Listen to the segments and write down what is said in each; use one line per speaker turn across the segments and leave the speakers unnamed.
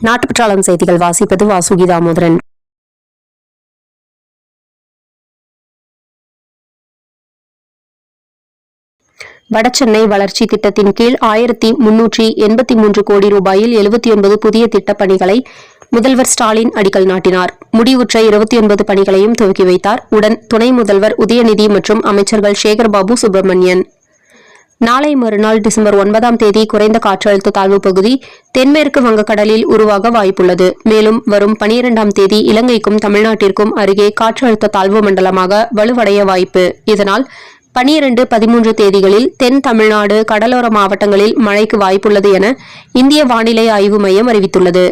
நாட்டுப்பற்றாளன் செய்திகள் வாசிப்பது வாசுகி தாமோதரன். வடசென்னை வளர்ச்சி திட்டத்தின் கீழ் ஆயிரத்தி முன்னூற்றி எண்பத்தி மூன்று கோடி ரூபாயில் எழுபத்தி ஒன்பது புதிய திட்டப்பணிகளை முதல்வர் ஸ்டாலின் அடிக்கல் நாட்டினார். முடிவுற்ற இருபத்தி ஒன்பது பணிகளையும் துவக்கி வைத்தார். உடன் துணை முதல்வர் உதயநிதி மற்றும் அமைச்சர்கள் சேகர்பாபு சுப்பிரமணியன். நாளை மறுநாள் டிசம்பர் ஒன்பதாம் தேதி குறைந்த காற்றழுத்த தாழ்வு பகுதி தென்மேற்கு வங்கக்கடலில் உருவாக வாய்ப்புள்ளது. மேலும் வரும் பனிரெண்டாம் தேதி இலங்கைக்கும் தமிழ்நாட்டிற்கும் அருகே காற்றழுத்த தாழ்வு மண்டலமாக வலுவடைய வாய்ப்பு. இதனால் பனிரெண்டு பதிமூன்று தேதிகளில் தென் தமிழ்நாடு கடலோர மாவட்டங்களில் மழைக்கு வாய்ப்புள்ளது என இந்திய வானிலை ஆய்வு மையம் அறிவித்துள்ளது.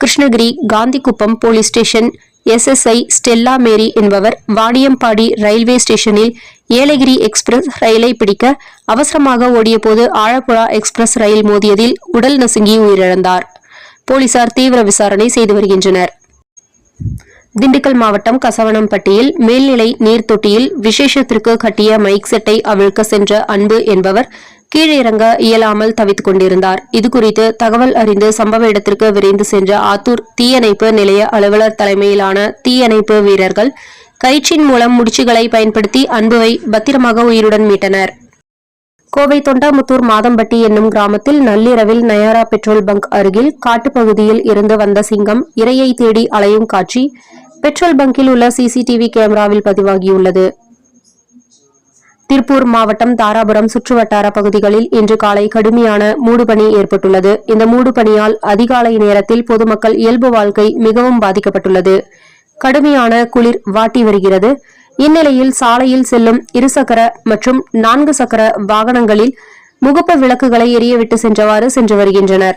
Krishnagiri Gandhikuppam police station SSI Stella Mary என்பவர் வாணியம்பாடி ரயில்வே ஸ்டேஷனில் ஏலகிரி எக்ஸ்பிரஸ் ரயிலை பிடிக்க அவசரமாக ஓடியபோது ஆழப்புழா எக்ஸ்பிரஸ் ரயில் மோதியதில் உடல் நசுங்கி உயிரிழந்தார். போலீசார் தீவிர விசாரணை செய்து வருகின்றனர். திண்டுக்கல் மாவட்டம் கசவனம்பட்டியில் மேல்நிலை நீர் தொட்டியில் விசேஷத்திற்கு கட்டிய மைக் செட்டை அவிழ்க்க சென்ற அன்பு என்பவர் கீழிறங்க இயலாமல் தவித்துக் கொண்டிருந்தார். இதுகுறித்து தகவல் அறிந்து சம்பவ இடத்திற்கு விரைந்து சென்ற ஆத்தூர் தீயணைப்பு நிலைய அலுவலர் தலைமையிலான தீயணைப்பு வீரர்கள் கயிற்றின் மூலம் முடிச்சுகளை பயன்படுத்தி அன்புவை பத்திரமாக உயிருடன் மீட்டனர். கோவை தொண்டாமுத்தூர் மாதம்பட்டி என்னும் கிராமத்தில் நள்ளிரவில் நயாரா பெட்ரோல் பங்க் அருகில் காட்டுப்பகுதியில் இருந்து வந்த சிங்கம் இரையை தேடி அலையும் காட்சி பெட்ரோல் பங்கில் உள்ள சிசிடிவி கேமராவில் பதிவாகியுள்ளது. திருப்பூர் மாவட்டம் தாராபுரம் சுற்றுவட்டார பகுதிகளில் இன்று காலை கடுமையான மூடுபனி ஏற்பட்டுள்ளது. இந்த மூடுபனியால் அதிகாலை நேரத்தில் பொதுமக்கள் இயல்பு வாழ்க்கை மிகவும் பாதிக்கப்பட்டுள்ளது. கடுமையான குளிர் வாட்டி வருகிறது. இந்நிலையில் சாலையில் செல்லும் இருசக்கர மற்றும் நான்கு சக்கர வாகனங்களில் முகப்பு விளக்குகளை எரியவிட்டு சென்றவாறு சென்று வருகின்றனர்.